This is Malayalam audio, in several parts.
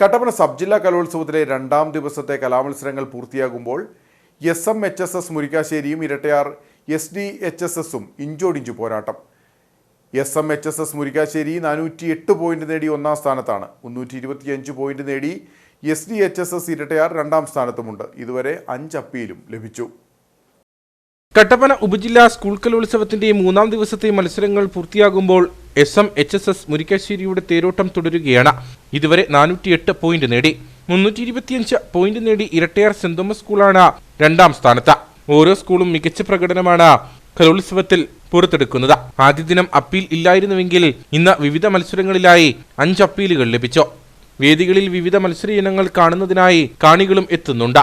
കട്ടപ്പന സബ് ജില്ലാ കലോത്സവത്തിലെ രണ്ടാം ദിവസത്തെ കലാമത്സരങ്ങൾ പൂർത്തിയാകുമ്പോൾ S M H S S മുരിക്കാശ്ശേരിയും Erattayar S D H S എസും ഇഞ്ചോടിഞ്ചു പോരാട്ടം. S M H S S Murikkassery നാനൂറ്റി എട്ട് പോയിന്റ് നേടി ഒന്നാം സ്ഥാനത്താണ്. മുന്നൂറ്റി ഇരുപത്തിയഞ്ച് പോയിന്റ് നേടി S D H S S Erattayar രണ്ടാം സ്ഥാനത്തുമുണ്ട്. ഇതുവരെ അഞ്ച് അപ്പീലും ലഭിച്ചു. കട്ടപ്പന ഉപജില്ലാ സ്കൂൾ കലോത്സവത്തിന്റെ മൂന്നാം ദിവസത്തെ മത്സരങ്ങൾ പൂർത്തിയാകുമ്പോൾ S M H S S മുരിക്കാശ്ശേരിയുടെ തേരോട്ടം തുടരുകയാണ്. ഇതുവരെ നാനൂറ്റിയെട്ട് പോയിന്റ് നേടി. മുന്നൂറ്റി ഇരുപത്തിയഞ്ച് പോയിന്റ് നേടി ഇരട്ടയാർ സെന്റ് തോമസ് സ്കൂളാണ് രണ്ടാം സ്ഥാനത്ത്. ഓരോ സ്കൂളും മികച്ച പ്രകടനമാണ് കലോത്സവത്തിൽ പുറത്തെടുക്കുന്നത്. ആദ്യ ദിനം അപ്പീൽ ഇല്ലായിരുന്നുവെങ്കിൽ ഇന്ന് വിവിധ മത്സരങ്ങളിലായി അഞ്ച് അപ്പീലുകൾ ലഭിച്ചു. വേദികളിൽ വിവിധ മത്സര ഇനങ്ങൾ കാണുന്നതിനായി കാണികളും എത്തുന്നുണ്ട്.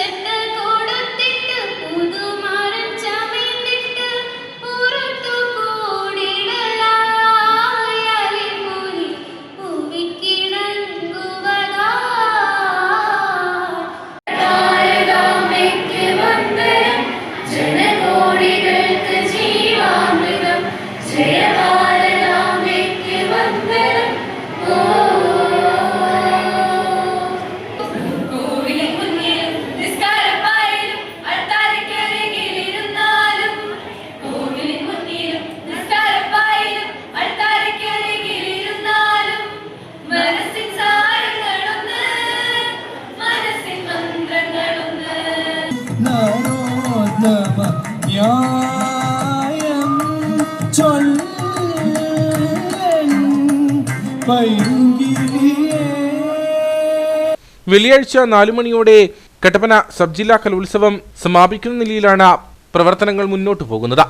제 നരോത്തമ ന്യായം വെള്ളിയാഴ്ച നാലു മണിയോടെ കട്ടപ്പന സബ് ജില്ലാ കലോത്സവം സമാപിക്കുന്ന നിലയിലാണ് പ്രവർത്തനങ്ങൾ മുന്നോട്ടു പോകുന്നത്.